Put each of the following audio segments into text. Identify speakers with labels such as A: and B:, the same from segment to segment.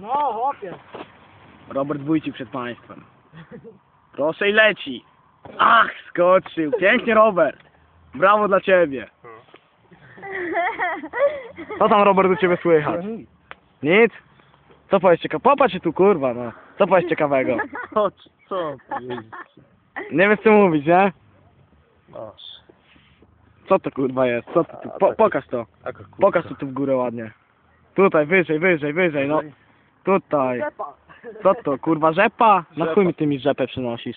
A: No, chłopie.
B: Robert Wójcik przed państwem. Proszę i leci. Ach, skoczył. Pięknie, Robert. Brawo dla ciebie. Co tam, Robert, u ciebie słychać? Nic? Co powiesz ciekawego? Popatrz się tu, kurwa, no. Co powiesz ciekawego?
C: Co, co powiedzieć?
B: Nie wiesz co mówić, nie?
C: Masz.
B: Co to kurwa jest? Co to tu? Po, pokaż to. Pokaż to tu w górę ładnie. Tutaj, wyżej, wyżej, wyżej, no. Tutaj.
A: Rzepa.
B: Co to, kurwa, rzepa? Na chuj mi ty mi rzepę przynosisz?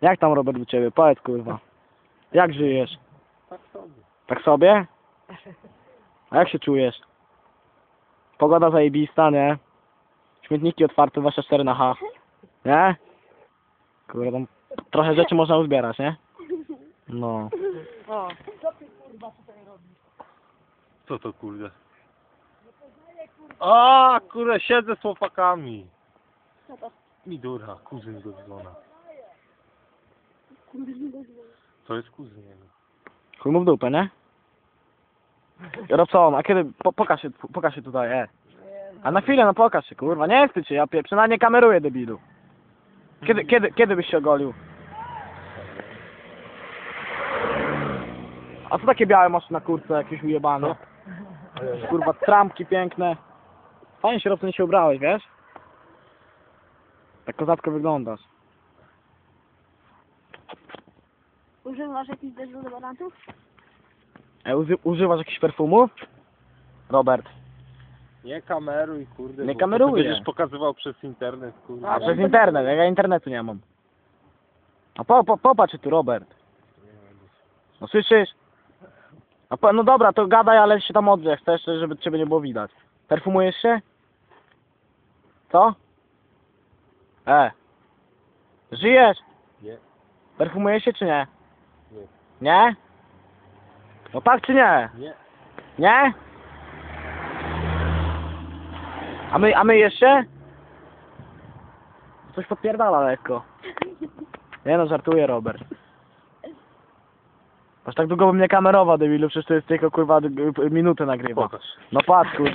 B: Jak tam, Robert, u ciebie? Powiedz, kurwa. Jak żyjesz?
C: Tak sobie.
B: Tak sobie? A jak się czujesz? Pogoda zajebista, nie? Śmietniki otwarte, 24 na H. Nie? Kurwa, tam trochę rzeczy można uzbierać, nie? No.
A: O. Co ty kurwa tutaj robisz?
C: Co to kurde? A, kurde, siedzę z chłopakami.
A: Co to?
C: Midura, kuzyn go dzwona. To jest kuzyn jego.
B: Chuj mu w dupę, nie? Robson, a kiedy, po, pokaż się, pokaż się tutaj, e. A na chwilę, no pokaż się, kurwa, nie chcę cię, ja pie, przynajmniej kameruję, debilu. Kiedy, kiedy, kiedy byś się ogolił? A co takie białe masz na kurce, jakieś ujebane? Kurwa, trampki piękne. Fajnie się, Robson, się ubrałeś, wiesz? Tak kozacko wyglądasz.
D: Używasz jakichś dezodorantów?
B: E, uzy, używasz jakichś perfumów? Robert.
C: Nie kameruj, kurde.
B: Nie
C: bo
B: kameruję.
C: potem Będziesz pokazywał przez internet, kurde.
B: A przez internet, ja internetu nie mam. A po, po, popatrz tu, Robert. No słyszysz? A po, no dobra, to gadaj, ale się tam odrzesz, chcesz, żeby ciebie nie było widać. Perfumujesz się? Co? E. Żyjesz?
C: Nie.
B: Perfumujesz się czy nie?
C: Nie.
B: Nie? No tak czy nie?
C: Nie.
B: Nie? A my, a my jeszcze? Coś podpierdala lekko. Nie no, żartuję Robert. Aż tak długo bym nie kamerował, debilu, przecież to jest tylko kurwa minutę nagrywa.
C: Pokaż.
B: No patrz kurwa.